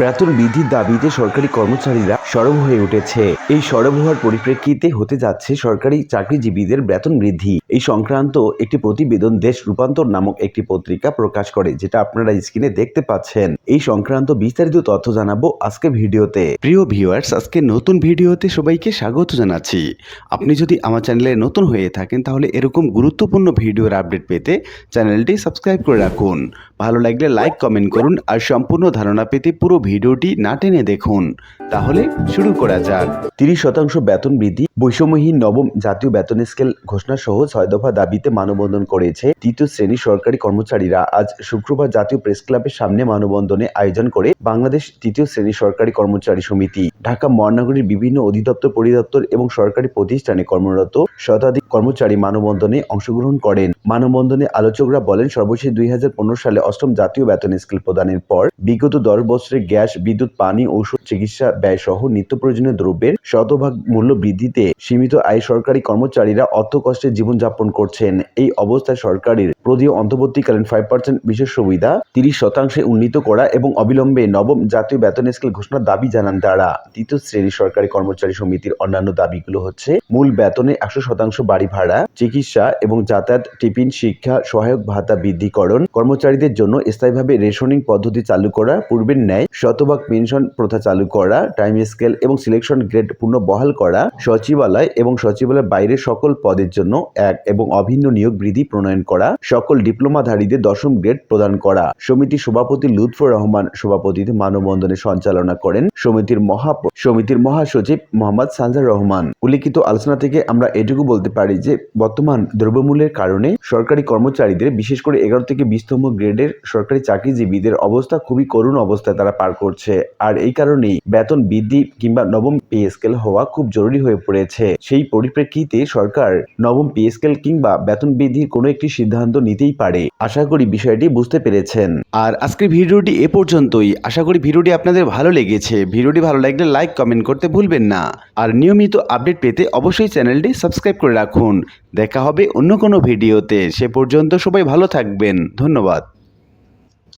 বেতন বৃদ্ধির দাবিতে সরকারি কর্মচারীরা সরব হয়ে উঠেছে। এই সরব হওয়ার পরিপ্রেক্ষিতে হতে যাচ্ছে সরকারি চাকরিজীবীদের বেতন বৃদ্ধি। এই সংক্রান্ত একটি প্রতিবেদন দেশ রূপান্তর নামক একটি পত্রিকা প্রকাশ করে, যেটা আপনারা স্ক্রিনে দেখতে পাচ্ছেন। এই সংক্রান্ত বিস্তারিত তথ্য জানাব আজকে ভিডিওতে। প্রিয় ভিউয়ার্স, আজকে নতুন ভিডিওতে সবাইকে স্বাগত জানাচ্ছি। আপনি যদি আমার চ্যানেলে নতুন হয়ে থাকেন, তাহলে এরকম গুরুত্বপূর্ণ ভিডিওর আপডেট পেতে চ্যানেলটি সাবস্ক্রাইব করে রাখুন। ভালো লাগলে লাইক, কমেন্ট করুন আর সম্পূর্ণ ধারণা পেতে পুরো ভিডিওটি না টেনে দেখুন। তাহলে শুরু করা যাক। তিরিশ শতাংশ বেতন বৃদ্ধি। বৈষম্যহীন নবম জাতীয় বেতন স্কেল ঘোষণা সহ ছয় দফা দাবিতে মানববন্ধন করেছে তৃতীয় শ্রেণির সরকারি কর্মচারীরা। আজ শুক্রবার জাতীয় প্রেস ক্লাবের সামনে মানববন্ধনে আয়োজন করে বাংলাদেশ তৃতীয় শ্রেণির সরকারি কর্মচারী সমিতি। ঢাকা মহানগরীর বিভিন্ন অধিদপ্তর, পরিদপ্তর এবং সরকারি প্রতিষ্ঠানে কর্মরত শতাধিক কর্মচারী মানববন্ধনে অংশগ্রহণ করেন। মানববন্ধনে আলোচকরা বলেন, সর্বশেষ দুই হাজার পনেরো সালে অষ্টম জাতীয় বেতন স্কেল প্রদানের পর বিগত দশ বছরে গ্যাস, বিদ্যুৎ, পানি, ঔষধ, চিকিৎসা ব্যয় সহ নিত্য প্রয়োজনীয় দ্রব্যের শতভাগ মূল্য বৃদ্ধিতে সীমিত আয় সরকারি কর্মচারীরা অর্থ কষ্টে জীবনযাপন করছেন। এই অবস্থায় সরকারের প্রদীয় অন্তর্বর্তীকালীন ফাইভ পার্সেন্ট বিশেষ সুবিধা, তিরিশ শতাংশে উন্নীত করা এবং অবিলম্বে নবম জাতীয় বেতন স্কেল ঘোষণার দাবি জানান তারা। তৃতীয় শ্রেণির সরকারি কর্মচারী সমিতির অন্যান্য দাবিগুলো হচ্ছে, মূল বেতনে একশো শতাংশ বাড়ি ভাড়া, চিকিৎসা এবং যাতায়াত, টিফিন, শিক্ষা, সহায়ক ভাতা বৃদ্ধিকরণ, কর্মচারীদের জন্য স্থায়ীভাবে রেশনিং পদ্ধতি চালু করা, পূর্বের ন্যায় শতভাগ পেনশন প্রথা চালু করা টাইম স্কেল এবং সিলেকশন গ্রেড পুনঃ বহাল করা, সচিবালয় এবং সচিবালয়ের বাইরে সকল পদের জন্য এক এবং অভিন্ন নিয়োগ বৃদ্ধি প্রণয়ন করা, সকল ডিপ্লোমাধারীদের দশম গ্রেড প্রদান করা। সমিতির সভাপতি লুৎফর রহমান সভাপতিতে মানববন্ধনে সঞ্চালনা করেন সমিতির মহা সমিতির মহাসচিব মোহাম্মদ সানজার রহমান। উল্লিখিত আলোচনা থেকে আমরা এটুকু বলতে পারি যে, বর্তমান দ্রব্যমূল্যের কারণে সরকারি কর্মচারীদের বিশেষ করে এগারো থেকে বিশতম গ্রেডের সরকারি চাকরিজীবীদের অবস্থা খুবই করুণ অবস্থায় তারা পার করছে। আর এই কারণেই বেতন বৃদ্ধি কিংবা নবম পে স্কেল হওয়া খুব জরুরি হয়ে পড়েছে। সেই পরিপ্রেক্ষিতে সরকার নবম পে স্কেল কিংবা বেতন বৃদ্ধির কোনো একটি সিদ্ধান্ত নিতেই পারে। আশা করি বিষয়টি বুঝতে পেরেছেন। আর আজকের ভিডিওটি এ পর্যন্তই। আশা করি ভিডিওটি আপনাদের ভালো লেগেছে। ভিডিওটি ভালো লাগলে লাইক, কমেন্ট করতে ভুলবেন না। আর নিয়মিত আপডেট পেতে অবশ্যই চ্যানেলটি সাবস্ক্রাইব করে রাখুন। দেখা হবে অন্য কোনো ভিডিওতে। সে পর্যন্ত সবাই ভালো থাকবেন। ধন্যবাদ।